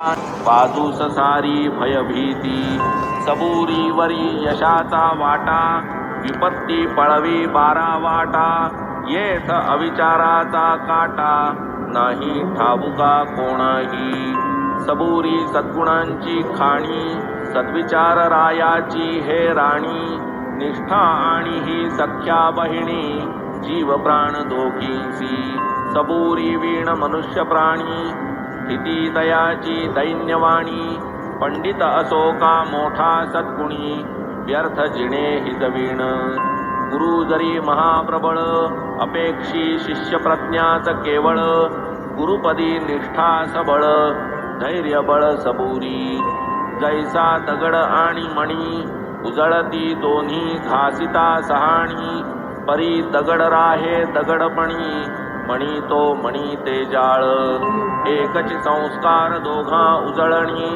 बाजूस सारी भयभीती सबुरीवरी यशाचा वाटा विपत्ती पळवी बारा वाटा येथ अविचाराचा काटा नाही ठाबुका कोणाही. सबुरी सद्गुणांची खाणी सद्विचार रायाची हे राणी निष्ठा आणि ही सख्या बहिणी जीव प्राण दोघींसी सबुरी वीण मनुष्य प्राणी स्थिती दयाची दैन्यवाणी पंडित असो का मोठा सद्गुणी व्यर्थ जिणे हितवीण। गुरु जरी महाप्रबळ अपेक्षी शिष्य प्रज्ञाच केवळ। गुरुपदी निष्ठा सबळ धैर्य बळ सबुरी। जैसा दगड आणि मणी उजळती दोन्ही घासिता सहाणी। परी दगड राहे दगडपणी। मणी तो मणी ते जाळ एकच संस्कार दोघा उजळणी।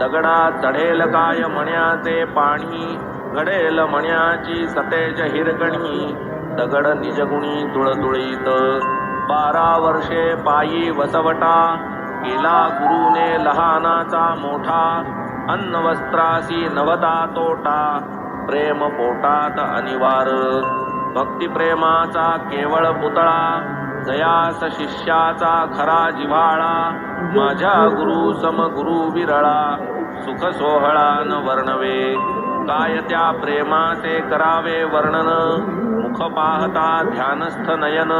दगडा चढेल काय मण्याचे पाणी। घडेल मण्याची सतेज हिरकणी। दगड निजगुणी तुळतुळीत बारा वर्षे पायी वसवटा। गेला गुरुने लहानाचा मोठा। अन्न वस्त्रासी नवता तोटा। प्रेम पोटात अनिवार। भक्ती प्रेमाचा केवळ पुतळा। जयास शिष्याचा खरा जिव्हाळा माझ्या गुरु सम गुरु विरळा सुख सोहळा न वर्णवे. काय त्या प्रेमाचे करावे वर्णन? मुख पाहता ध्यानस्थ नयन.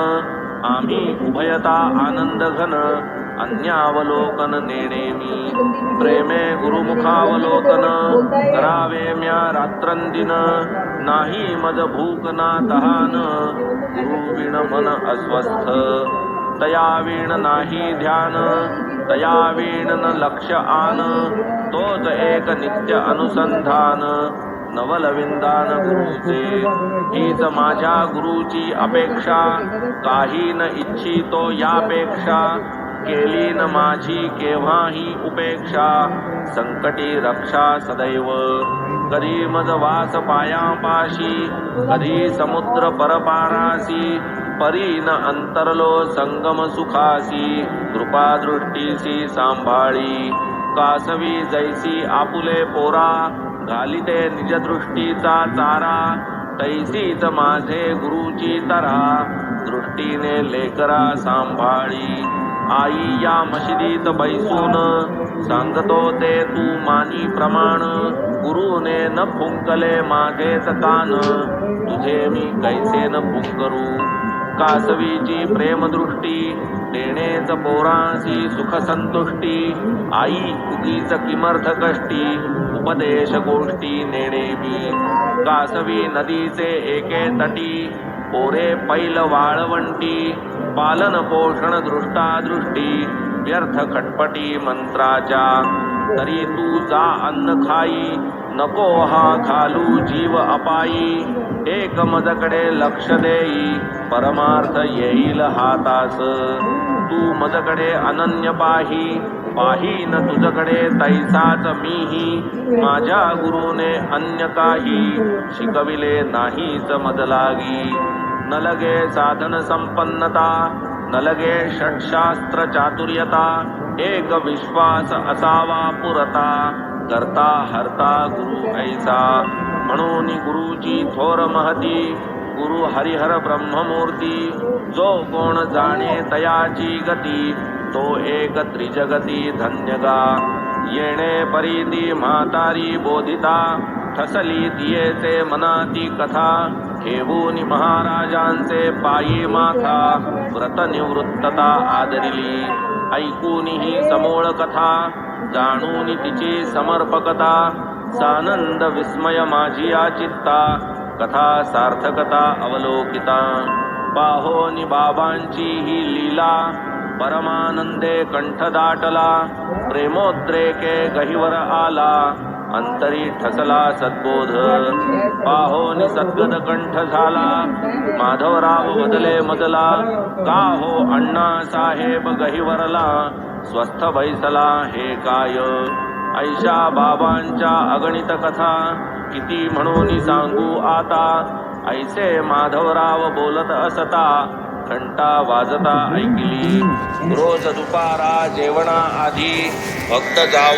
आम्ही उभयता आनंद घन अन्यावलोकन नेणे मी प्रेमे गुरुमुखावलोकन करावे म्या रात्रंदिन। नाही मज भूकना तहान गुरुविण मन अस्वस्थ। तया वीण नाही ध्यान तया वीण न लक्ष आन। तोच एक नित्य अनुसंधान नवलविंदान गुरुचे। हीच माझ्या गुरुची अपेक्षा। काही न इच्छितो यापेक्षा। केली न माझी केव्हाही उपेक्षा. संकटी रक्षा सदैव. कधी मज वास पायापाशी कधी समुद्र परपारासी परी न अंतरलो संगम सुखासी. कृपा दृष्टीसी सांभाळी. कासवी जैसी आपुले पोरा घालिते निज दृष्टीचा चारा. तैसीच माझे गुरुची तरा दृष्टीने लेकरा सांभाळी. आई या मशिदीत बैसून सांगतो ते तू मानी प्रमाण गुरुने न फुंकले माझेच कान तुझे मी कैसे न फुंकरू? कासवीची प्रेमदृष्टी देणेच पोरासी सुख संतुष्टी आई उगीच किमर्थ कष्टी उपदेश गोष्टी नेणे मी. कासवी नदीचे एके तटी पोरे पैल वाळवंटी पालन पोषण दृष्टा दृष्टी व्यर्थ खटपटी मंत्राच्या. तरी तू जा अन्न खाई नको हा खालू जीव अपायी एक मजकडे लक्ष देई परमार्थ येईल हातास. तू मजकडे अनन्य पाही पाही न तुझकडे तैसाच मीही. माझ्या गुरुने अन्य काही शिकविले नाहीच मदलागी. न लगे साधन संपन्नता न लगे षटशास्त्र चातुर्यता. एक विश्वास असावा पुरता करता हरता गुरु ऐसा. म्हणून गुरुची थोर महती गुरु हरिहर ब्रह्ममूर्ती जो कोण जाणे तयाची गती तो एक त्रिजगती धन्यगा। येणे परीती म्हातारी बोधिता ठसली तियेचे मनाती कथा। ठेवून महाराजांचे पायी माथा व्रत निवृत्तता आदरिली। ऐकून ही समोळ कथा जाणून तिची समर्पकता। सानंद विस्मय माझी चित्ता कथा सार्थकता अवलोकिता. पाहोनी बाबांची ही लीला परमानंदे कंठ दाटला प्रेमोद्रेके गहिवर आला अंतरी ठसला सद्बोध. पाहोनी सद्गद कंठ झाला माधवराव बदले मदला का हो अण्णा साहेब गहिवरला स्वस्थ बैसला हे काय? ऐशा बाबांच्या अगणित कथा किती म्हणून सांगू आता? ऐसे माधवराव बोलत असता घंटा वाजता ऐकली. रोज दुपारा जेवणा आधी भक्त जाऊ